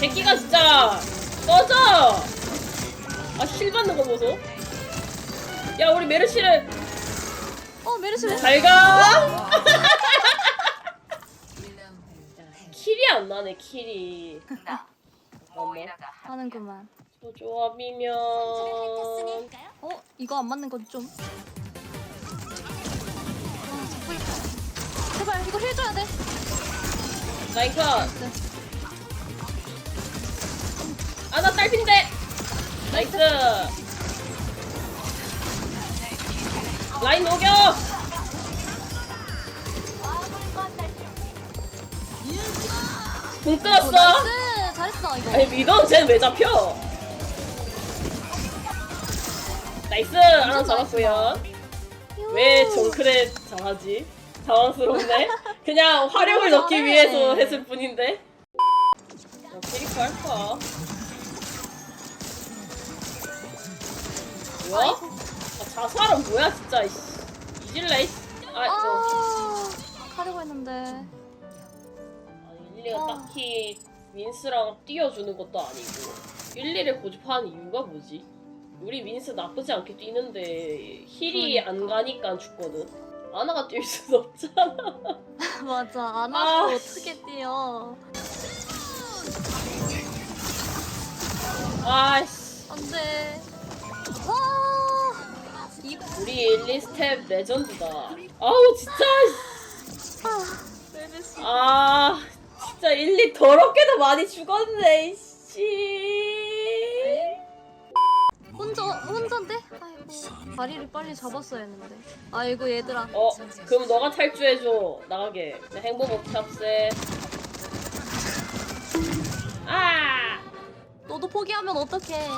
새끼가 진짜 꺼져! 아, 힐 받는 거 보소. 야, 우리 메르시를 어 메르시 왜? 잘 가! 킬이 안 나네, 킬이. 하는구만. 저 조합이면. 어 이거 안 맞는 건 좀. 아. 제발 이거 해줘야 돼. 라인 컷. 네. 아, 나 딸핀데! 나이스! 라인 녹여! 공 끊었어! 나이스 잘했어 이거. 아니, 미던 쟤는 왜 잡혀? 나이스! 하나 잡았고요. 왜 정크레 잘하지? 당황스럽네. 그냥 화력을 넣기 잘해. 위해서 했을 뿐인데. 어, 캐릭터 할까? 뭐야? 아, 자살은 뭐야 진짜. 이씨. 이질래. 이씨. 아, 저. 아 하려고 했는데. 아니, 일리가 아. 딱히 윈스랑 띄워주는 것도 아니고 1리를 고집하는 이유가 뭐지? 우리 윈스 나쁘지 않게 뛰는데 힐이 안 가니까 죽거든. 아나가 뛸 수는 없잖아. 맞아 안 아, 하고 어떻게 뛰어? 아씨. 안 돼. 와. 이 우리 1리 스텝 레전드다. 아우 진짜. 아. 아 진짜 1리 더럽게도 많이 죽었네. 씨. 혼자 혼자인데? 아이고 다리를 빨리 잡았어야 했는데. 아이고 얘들아. 어 그럼 너가 탈주해 줘 나가게. 내 행복 탑세. 아. 너도 포기하면 어떡해?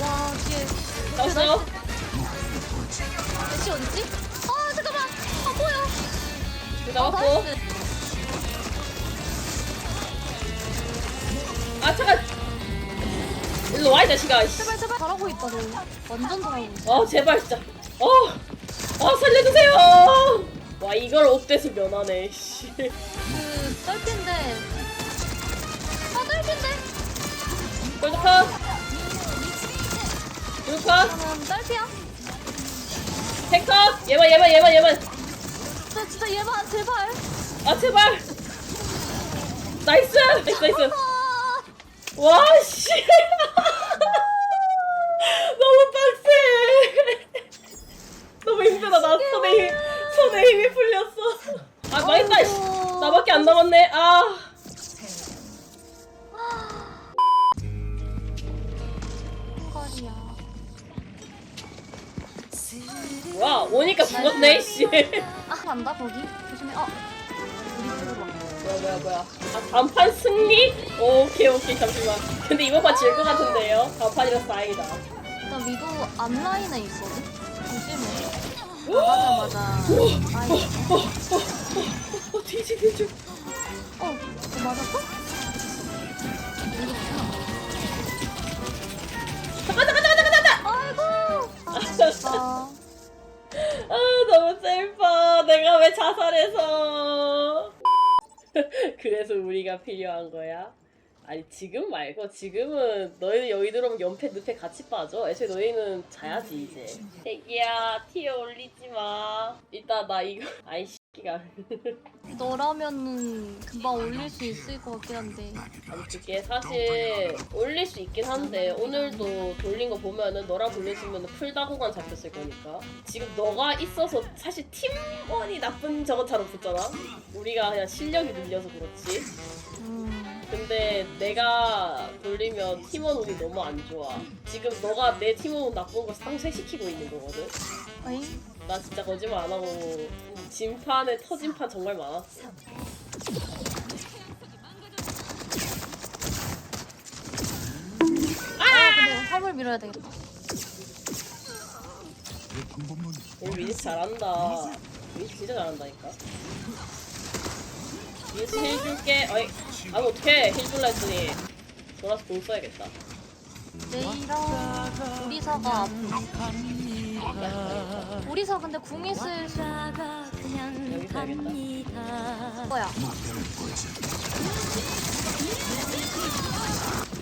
와 뒤에 떴어? 대시 어딨지? 아 잠깐만 아 뭐야? 그 아, 나왔고. 나이스. 아 잠깐. 일로 와 이 자식아. 씨. 제발 제발 잘하고 있다 너. 완전 잘하고 있어. 아 제발 진짜. 어. 아 살려주세요. 와 이걸 옥대수 면하네. 씨. 그 딸핀데. 아 딸핀데? 골드컷. 그러면 딸피야? 탱컷. 얘만 얘만 얘만 얘만. 나 진짜 얘만 제발. 아 제발. 나이스. 나이스 나이스. 아 와 씨. 너무 빡세. 너무 힘들어. 나 손에 힘, 손에 힘이 풀렸어. 아 망했다. 씨. 아이고. 나밖에 안 남았네. 아. 와 오니까 죽었네 씨. 아 간다 거기 조심해. 어 우리 쪽으로 와. 뭐야 뭐야 뭐야. 아 단판 승리? 오케이 오케이 잠시만. 근데 이번 판 질 것 같은데요. 단판이라서 다행이다. 일단 위도 앞라인에 있거든. 조심해. 아, 맞아 맞아. 아이. 어 뒤지 뒤지. 어, 어 맞았어? 그래서 우리가 필요한 거야. 아니 지금 말고 지금은 너희는 여기 들어오면 연패 늪에 같이 빠져. 애초에 너희는 자야지 이제. 애기야 티어 올리지 마. 이따 나 이거 아이 씨가. 너라면은 금방 올릴 수 있을 것 같긴 한데. 아니 그게 사실 올릴 수 있긴 한데 오늘도 돌린 거 보면은 너랑 돌려주면 풀다 구간 잡혔을 거니까 지금 너가 있어서 사실 팀원이 나쁜 저건 잘 없었잖아 우리가 그냥 실력이 늘려서 그렇지 음. 근데 내가 돌리면 팀원 운이 너무 안 좋아 지금 너가 내 팀원 운 나쁜 거 상쇄시키고 있는 거거든 아잉? 나 진짜 거짓말 안 하고 진판에 터진 판 정말 많았어 아, 근데 화물 밀어야 되겠다. 우리 미니 잘한다. 미니 진짜 잘한다니까. 미니 힐 줄게. 어이, 아 어떡해. 힐 줄라 했더니. 돌아서 공 써야겠다. 레이랑 우리사가 앞에. 우리서 근데 궁 있을 여기서 해야겠다. 거야.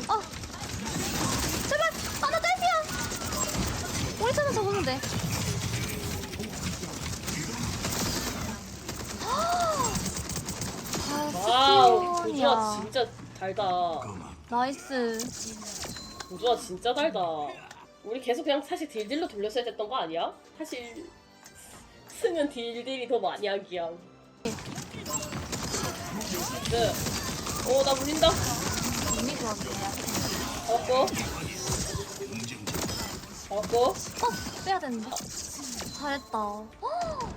아 제발 아나 딸피야. 우리 차는 돼. 와우 아, 스피온이야. 진짜 달다. 나이스. 고주아 진짜 달다. 우리 계속 그냥 사실 딜딜로 돌렸어야 됐던 거 아니야? 사실 승은 딜딜이 더 많이 하기야. 네. 오 나 물린다. 이미 좋았네. 잡았고. 잡았고. 어 빼야 되는데. 잘했다. 헉,